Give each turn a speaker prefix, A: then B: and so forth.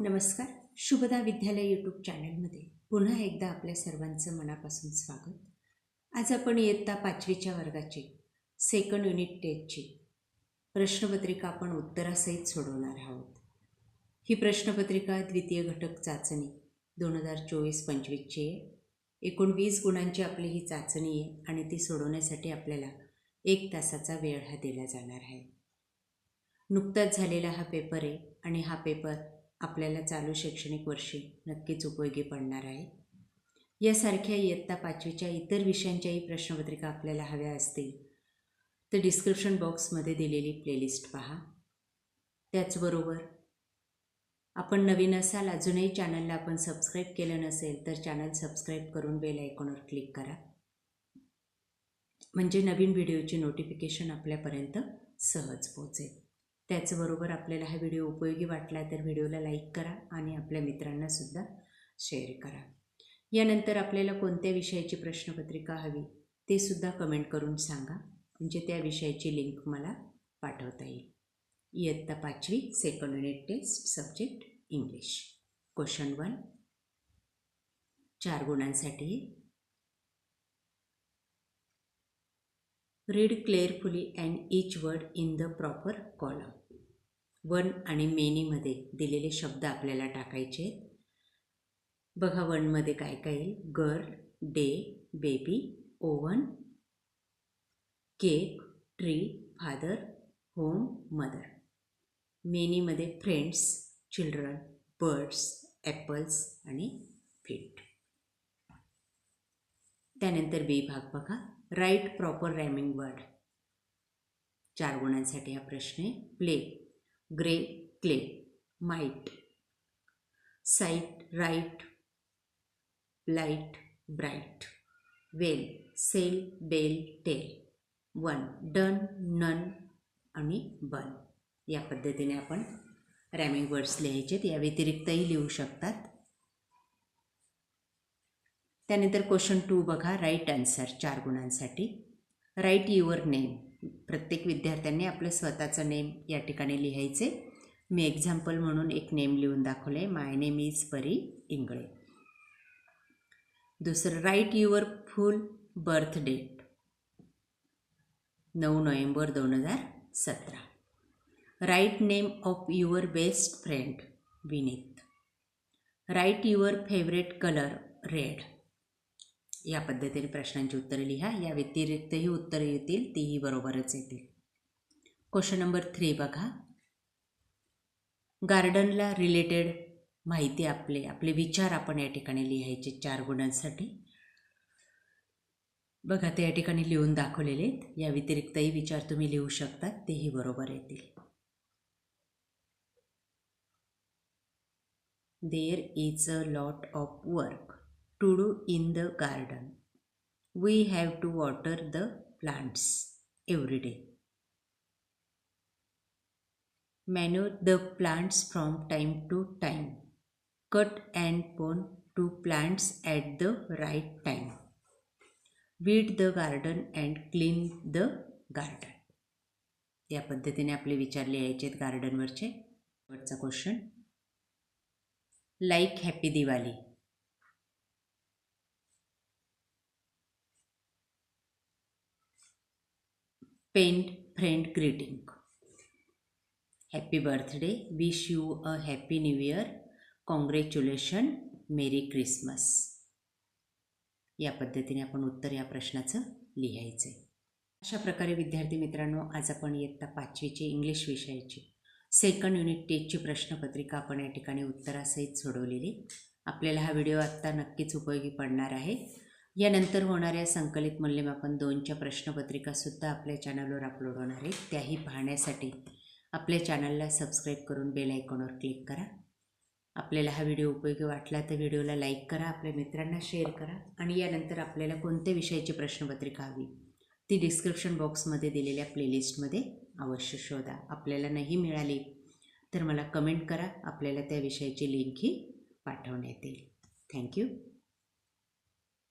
A: नमस्कार. शुभदा विद्यालय यूट्यूब चॅनलमध्ये पुन्हा एकदा आपल्या सर्वांचं मनापासून स्वागत. आज आपण इयत्ता पाचवीच्या वर्गाची सेकंड युनिट टेस्टची प्रश्नपत्रिका आपण उत्तरासहित सोडवणार आहोत. ही प्रश्नपत्रिका द्वितीय घटक चाचणी दोन हजार चोवीस पंचवीसची आहे. एकूण वीस गुणांची आपली ही चाचणी आहे आणि ती सोडवण्यासाठी आपल्याला एक तासाचा वेळ हा दिला जाणार आहे. नुकताच झालेला हा पेपर आहे आणि हा पेपर आपल्याला चालू शैक्षणिक वर्षी नक्कीच उपयोगी पडणार आहे. यासारख्या इयत्ता पाचवीच्या इतर विषयांच्याही प्रश्नपत्रिका आपल्याला हव्या असतील तर डिस्क्रिप्शन बॉक्समध्ये दिलेली प्लेलिस्ट पहा. त्याचबरोबर आपण नवीन असाल अजूनही चॅनलला आपण सबस्क्राईब केलं नसेल तर चॅनल सबस्क्राईब करून बेल आयकॉनवर क्लिक करा. म्हणजे नवीन व्हिडिओची नोटिफिकेशन आपल्यापर्यंत सहज पोहोचेल. त्याचबरोबर आपल्याला हा व्हिडिओ उपयोगी वाटला तर व्हिडिओला लाईक करा आणि आपल्या मित्रांनासुद्धा शेअर करा. यानंतर आपल्याला कोणत्या विषयाची प्रश्नपत्रिका हवी ते सुद्धा कमेंट करून सांगा. म्हणजे त्या विषयाची लिंक मला पाठवता येईल. इयत्ता पाचवी second unit test subject English question one चार गुणांसाठी read carefully and each word in the proper column one आणि मेनीमध्ये दिलेले शब्द आपल्याला टाकायचे आहेत. बघा वनमध्ये काय काय येईल? Girl day baby oven cake tree father home mother मेनीमध्ये friends children birds apples आणि फिट त्यानंतर बी भाग बघा. Write proper rhyming word. चार गुणांसाठी हा प्रश्न आहे. Play. Grey clay. Might site right. Light bright. Well sell bell tell. One. Done nun आणि बन. या पद्धतीने आपण रॅमिंग वर्ड्स लिहायचेत या व्यतिरिक्तही लिहू शकतात. त्यानंतर क्वेश्चन टू बघा राईट आन्सर चार गुणांसाठी. राईट युअर नेम प्रत्येक विद्यार्थ्यांनी आपलं स्वतःचं नेम या ठिकाणी लिहायचे. मी एक्झाम्पल म्हणून एक नेम लिहून दाखवले. माय नेम इज परी इंगळे. दुसरं write your full birth date नऊ नोव्हेंबर दोन हजार सतरा. Write name of your best friend Vineet. Write your favourite colour red या पद्धतीने प्रश्नांची उत्तरे लिहा. या व्यतिरिक्तही उत्तरे येतील तीही बरोबरच येतील. क्वेश्चन नंबर थ्री बघा. गार्डनला रिलेटेड माहिती आपले आपले विचार आपण या ठिकाणी लिहायचे चार गुणांसाठी. बघा ते या ठिकाणी लिहून दाखवलेले आहेत. या व्यतिरिक्तही विचार तुम्ही लिहू शकता तेही बरोबर येतील. There is a lot of work to do in the garden. We have to water the plants every day. Manure the plants from time to time. Cut and prune to plants at the right time. Weed the garden and clean the garden. या पद्धतीने आपले विचार लिहायचे आहेत गार्डनवरचे वरचा question like happy Diwali paint friend greeting happy birthday wish you a happy new year congratulation merry Christmas या पद्धतीने आपण उत्तर या प्रश्नाचं लिहायचं आहे अशा प्रकारे विद्यार्थी मित्रांनो आज आपण इयत्ता पाचवीची इंग्लिश विषयाची सेकंड युनिट टेस्टची प्रश्नपत्रिका आपण या ठिकाणी उत्तरासहित सोडवलेली. आपल्याला हा व्हिडिओ आत्ता नक्कीच उपयोगी पडणार आहे. यानंतर होणाऱ्या संकलित मूल्यमापन दोनच्या प्रश्नपत्रिकासुद्धा आपल्या चॅनलवर अपलोड होणार आहेत. त्याही पाहण्यासाठी आपल्या चॅनलला सबस्क्राईब करून बेल आयकॉनवर क्लिक करा. आपल्याला हा व्हिडिओ उपयोगी वाटला तर व्हिडिओला लाईक करा आपल्या मित्रांना शेअर करा आणि यानंतर आपल्याला कोणत्या विषयाची प्रश्नपत्रिका हवी ती डिस्क्रिप्शन बॉक्समध्ये दिलेल्या प्लेलिस्टमध्ये अवश्य शोधा. आपल्याला नाही मिळाली तर मला कमेंट करा. आपल्याला त्या विषयाची लिंकही पाठवण्यात येईल. थँक्यू